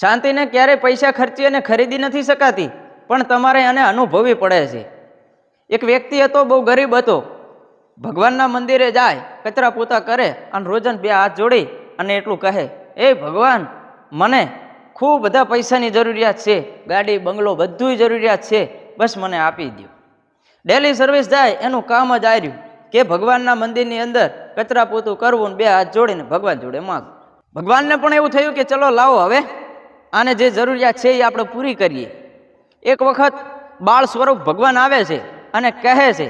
શાંતિને ક્યારેય પૈસા ખર્ચી અને ખરીદી નથી શકાતી, પણ તમારે એને અનુભવવી પડે છે. એક વ્યક્તિ હતો, બહુ ગરીબ હતો. ભગવાનના મંદિરે જાય, કચરા પોતા કરે અને રોજન બે હાથ જોડી અને એટલું કહે, એ ભગવાન, મને ખૂબ બધા પૈસાની જરૂરિયાત છે, ગાડી, બંગલો બધુંય જરૂરિયાત છે, બસ મને આપી દો ડેલી સર્વિસ જાય, એનું કામ જ આ કે ભગવાનના મંદિરની અંદર કચરા પોતું કરવું ને બે હાથ જોડીને ભગવાન જોડે માગ ભગવાનને પણ એવું થયું કે, ચલો, લાવો હવે. આને જે જરૂરિયાત છે એ આપણે પૂરી કરીએ. એક વખત બાળ સ્વરૂપ ભગવાન આવે છે અને કહે છે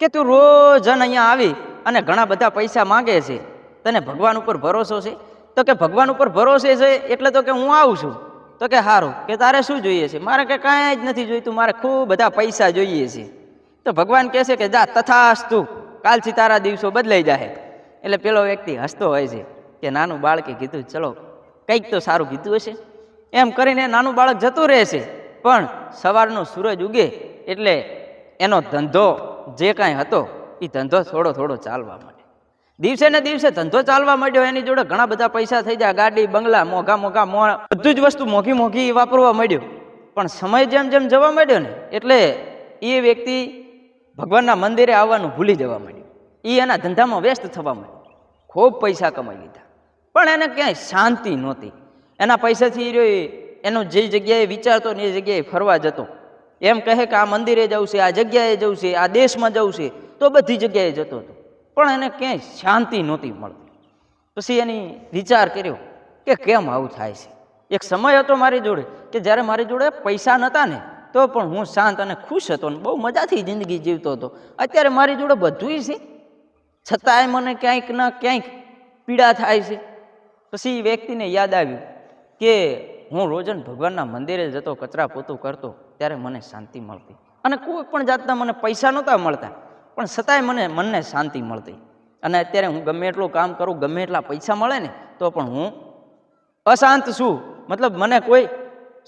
કે તું રોજ અહીંયા આવી અને ઘણા બધા પૈસા માંગે છે. તને ભગવાન ઉપર ભરોસો છે? તો કે ભગવાન ઉપર ભરોસે છે એટલે તો કે હું આવું છું. તો કે સારું કે તારે શું જોઈએ છે? મારે કે કાંઈ જ નથી જોઈતું, મારે ખૂબ બધા પૈસા જોઈએ છે. તો ભગવાન કહે છે કે જા, તથાસ્તુ, કાલથી તારા દિવસો બદલાઈ જાય એટલે પેલો વ્યક્તિ હસતો હોય છે કે નાનું બાળકે કીધું, ચલો, કંઈક તો સારું કીધું હશે. એમ કરીને નાનું બાળક જતું રહે છે. પણ સવારનો સૂરજ ઉગે એટલે એનો ધંધો જે કાંઈ હતો એ ધંધો થોડો થોડો ચાલવા માંડે દિવસે ને દિવસે ધંધો ચાલવા માંડ્યો, એની જોડે ઘણા બધા પૈસા થઈ જાય ગાડી, બંગલા, મોઘા મોઘા મો બધું જ વસ્તુ મોઘી મોઘી વાપરવા માંડ્યો. પણ સમય જેમ જેમ જવા માંડ્યો ને, એટલે એ વ્યક્તિ ભગવાનના મંદિરે આવવાનું ભૂલી જવા માંડ્યું. એ એના ધંધામાં વ્યસ્ત થવા માંડ્યો. ખૂબ પૈસા કમાઈ લીધા. પણ એને ક્યાંય શાંતિ નહોતી. એના પૈસાથી રહ્યો એનો જે જગ્યાએ વિચારતો ને એ જગ્યાએ ફરવા જતો. એમ કહે કે આ મંદિરે જવું છે, આ જગ્યાએ જવું છે, આ દેશમાં જવું છે, તો બધી જગ્યાએ જતો હતો. પણ એને ક્યાંય શાંતિ નહોતી મળતી. પછી એની વિચાર કર્યો કે કેમ આવું થાય છે? એક સમય હતો મારી જોડે કે જ્યારે મારી જોડે પૈસા નહોતા ને, તો પણ હું શાંત અને ખુશ હતો ને બહુ મજાથી જિંદગી જીવતો હતો. અત્યારે મારી જોડે બધુંય છે. છતાંય મને ક્યાંક ના ક્યાંક પીડા થાય છે. પછી એ વ્યક્તિને યાદ આવ્યું કે હું રોજન ભગવાનના મંદિરે જતો, કચરા પોતું કરતો, ત્યારે મને શાંતિ મળતી. અને કોઈ પણ જાતના મને પૈસા નહોતા મળતા, પણ છતાંય મને મનને શાંતિ મળતી. અને અત્યારે હું ગમે એટલું કામ કરું, ગમે એટલા પૈસા મળે ને, તો પણ હું અશાંત છું. મતલબ મને કોઈ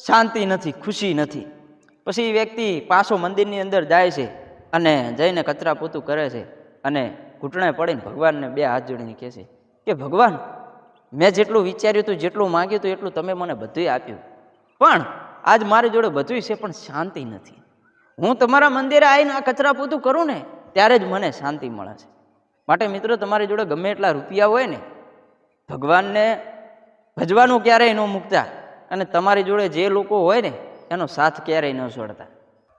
શાંતિ નથી, ખુશી નથી. પછી વ્યક્તિ પાછો મંદિરની અંદર જાય છે અને જઈને કચરા પોતું કરે છે અને ઘૂંટણે પડીને ભગવાનને બે હાથ જોડીને કહે છે કે, ભગવાન મેં જેટલું વિચાર્યું હતું, જેટલું માંગ્યું હતું, એટલું તમે મને બધું આપ્યું. પણ આજ મારી જોડે બધું છે, પણ શાંતિ નથી. હું તમારા મંદિરે આવીને આ કચરા પૂતું કરું ને, ત્યારે જ મને શાંતિ મળે છે. માટે મિત્રો, તમારી જોડે ગમે એટલા રૂપિયા હોય ને, ભગવાનને ભજવાનું ક્યારેય ન મૂકતા અને તમારી જોડે જે લોકો હોય ને, એનો સાથ ક્યારેય ન છોડતા.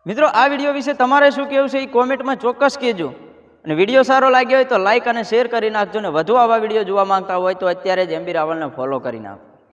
મિત્રો, આ વીડિયો વિશે તમારે શું કહેવું છે, એ કોમેન્ટમાં ચોક્કસ કહેજો. અને વીડિયો સારો લાગ્યો હોય તો લાઇક અને શેર કરી નાખજો ને વધુ આવા વીડિયો જોવા માંગતા હોય તો અત્યારે જ એમબી રાવલને ફોલો કરી નાખો.